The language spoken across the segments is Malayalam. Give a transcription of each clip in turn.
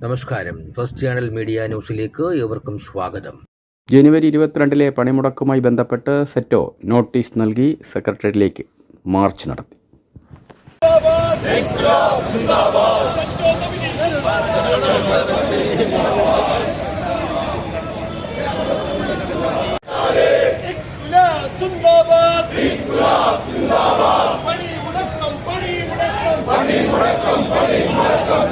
നമസ്കാരം. ഫസ്റ്റ് ചാനൽ മീഡിയ ന്യൂസിലേക്ക് ഏവർക്കും സ്വാഗതം. ജനുവരി ഇരുപത്തിരണ്ടിലെ പണിമുടക്കുമായി ബന്ധപ്പെട്ട് സെറ്റോ നോട്ടീസ് നൽകി സെക്രട്ടേറിയറ്റിലേക്ക് മാർച്ച് നടത്തി സിന്ദാബാദ് ഇൻക്ലാബ് സിന്ദാബാദ് പണി മുടക്കം പണി മുടക്കം പണി മുടക്കം പണി മുടക്കം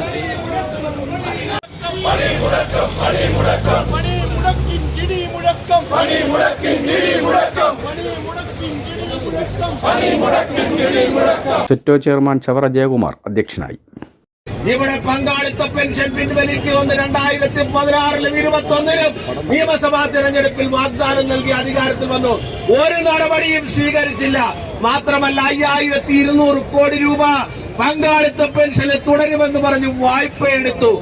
പണി മുടക്കം മണി മുടക്കം മണി മുടക്കിൻ കിടി മുടക്കം മണി മുടക്കിൻ കിടി മുടക്കം മണി മുടക്കിൻ കിടി മുടക്കം പണി മുടക്കിൻ കിടി മുടക്കം സെറ്റോ ചെയർമാൻ ചവറ ജയകുമാർ അധ്യക്ഷനായി. ഇവിടെ പങ്കാളിത്ത പെൻഷൻ പിൻവലിക്കുമെന്ന് രണ്ടായിരത്തി പതിനാറിലും ഇരുപത്തി ഒന്നിലും നിയമസഭാ തെരഞ്ഞെടുപ്പിൽ വാഗ്ദാനം നൽകി അധികാരത്തിൽ വന്നു. ഒരു നടപടിയും സ്വീകരിച്ചില്ല. മാത്രമല്ല അയ്യായിരത്തി ഇരുന്നൂറ് കോടി രൂപ പങ്കാളിത്ത പെൻഷന് തുടരുമെന്ന് പറഞ്ഞു വായ്പ എടുത്തു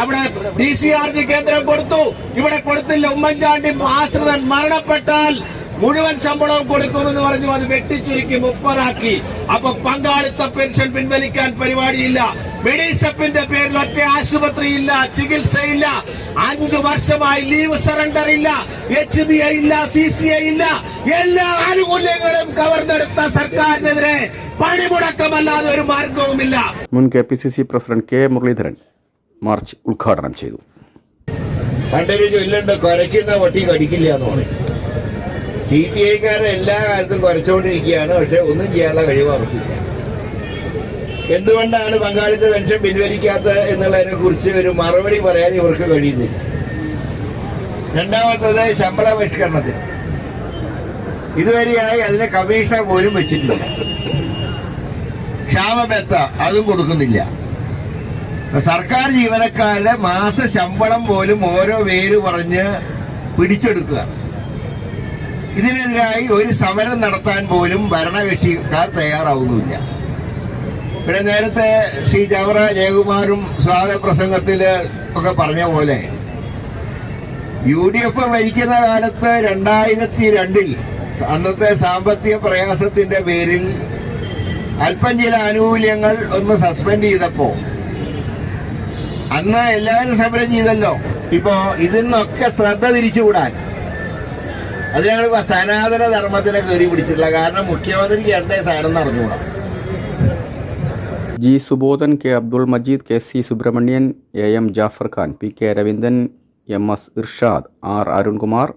അവിടെ ഡി സി ആർ ജി കേന്ദ്രം കൊടുത്തു. ഇവിടെ കൊടുത്തില്ല ഉമ്മൻചാണ്ടി ആശ്രിതൻ മരണപ്പെട്ടാൽ മുഴുവൻ ശമ്പളവും കൊടുക്കുമെന്ന് പറഞ്ഞു. അത് വെട്ടിച്ചുരുക്കി മുപ്പതാക്കി. അപ്പൊ പങ്കാളിത്ത പെൻഷൻ പിൻവലിക്കാൻ പരിപാടിയില്ല. മെഡിസപ്പിന്റെ പേരിൽ ഒറ്റ ആശുപത്രിയില്ല ചികിത്സയില്ല. അഞ്ചു വർഷമായി ലീവ് സറണ്ടർ ഇല്ല എച്ച് ബി ഐ ഇല്ല സി സി ഐ ഇല്ല. എല്ലാ ആനുകൂല്യങ്ങളും കവർന്നെടുത്ത സർക്കാരിനെതിരെ പണിമുടക്കമല്ലാതെ ഒരു മാർഗവുമില്ല. മുൻ K P C C president K Muraleedharan March ഉദ്ഘാടനം ചെയ്തു. പണ്ടൊരു ചൊല്ലുണ്ട് കുരയ്ക്കുന്ന പൊട്ടി കടിക്കില്ല എന്ന് പറയും. സി പി ഐക്കാരെ എല്ലാ കാലത്തും കുറച്ചുകൊണ്ടിരിക്കുകയാണ് പക്ഷെ ഒന്നും ചെയ്യാനുള്ള കഴിവ് അവർക്കില്ല. എന്തുകൊണ്ടാണ് പങ്കാളിത്ത പെൻഷൻ പിൻവലിക്കാത്തത് എന്നുള്ളതിനെ കുറിച്ച് ഒരു മറുപടി പറയാൻ ഇവർക്ക് കഴിയുന്നില്ല. രണ്ടാമത്തത് ശമ്പള പരിഷ്കരണത്തിന്. ഇതുവരെയായി അതിന് കമ്മീഷണർ പോലും വെച്ചിട്ടില്ല. ക്ഷാമബത്ത അതും കൊടുക്കുന്നില്ല. സർക്കാർ ജീവനക്കാരുടെ മാസ ശമ്പളം പോലും ഓരോ പേര് പറഞ്ഞ് പിടിച്ചെടുക്കുക. ഇതിനെതിരായി ഒരു സമരം നടത്താൻ പോലും ഭരണകക്ഷിക്കാർ തയ്യാറാവുന്നില്ല ഇവിടെ നേരത്തെ ശ്രീ ജവറ ജയകുമാരും സ്വാഗത പ്രസംഗത്തിൽ ഒക്കെ പറഞ്ഞ പോലെ യു ഡി എഫ് ഭരിക്കുന്ന കാലത്ത് രണ്ടായിരത്തി രണ്ടിൽ അന്നത്തെ സാമ്പത്തിക പ്രയാസത്തിന്റെ പേരിൽ അല്പം ചില ആനുകൂല്യങ്ങൾ ഒന്ന് സസ്പെൻഡ് ചെയ്തപ്പോ അന്ന് എല്ലാവരും സമരം ചെയ്തല്ലോ. ഇപ്പോ ഇതിന്നൊക്കെ ശ്രദ്ധ തിരിച്ചുകൂടാൻ. അതിനാണ് ഇപ്പൊ സനാതന ധർമ്മത്തിനെ കയറി പിടിച്ചിട്ടില്ല. കാരണം മുഖ്യമന്ത്രിക്ക് എന്തേ സാധനം നടന്നുകൂടാം. G Subodhan K Abdul Majeed K C Subramanian A M Jafar Khan P K Raveendran M S Irshad R Arunkumar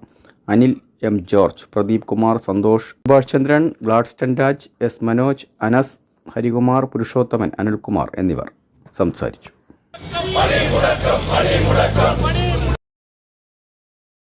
Anil M George Pradeep Kumar Santhosh Subhash Chandran Gladstone Raj S Manoj Anas Harikumar Purushothaman Anilkumar എന്നിവർ സംസാരിച്ചു. പണി മുടക്കം പണി മുടക്കം പണി